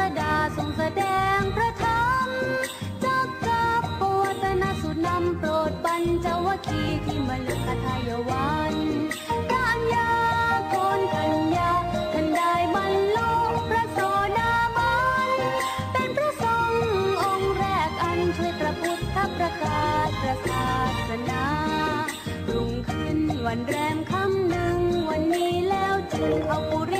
สดาทรงแสดงพระธรรมจักกับปวตนสุนำโปรดปัญจวคีที่มลุกทายวันพระัญญาคนกัญญาท่านได้บรรลุพระโสดาบัน เป็นพระสงฆ์องค์แรกอันช่วยพระพุทธประกาศประศาสนารุ่งขึ้นวันแรมคำหนึ่งวันนี้แล้วจึงเอาปุริ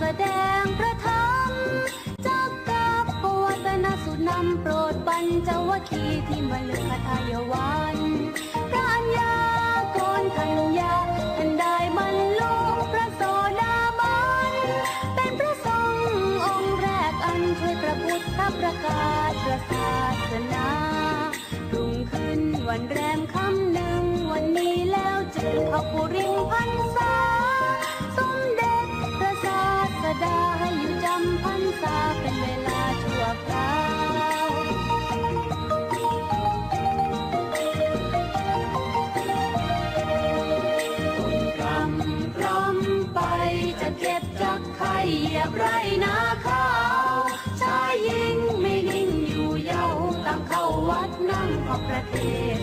แสดงพระธรรมจักกับปวัตนสุนำโปรดปัญจวัคคีที่มฤคทายวันพระัญญาโกนทัญญาท่านได้บรรลุพระโสดาบัน เป็นพระสงฆ์องค์แรกอันช่วยพระพุทธประกาศพระศาสนารุ่งขึ้นวันแรมค่ำหนึ่งวันนี้แล้วจึงเข้าปุริ เหยียบไรนาข้าวชายหญิงไม่นิ่งอยู่เยาว์ตั้งเข้าวัดนั่งขอบประเทศ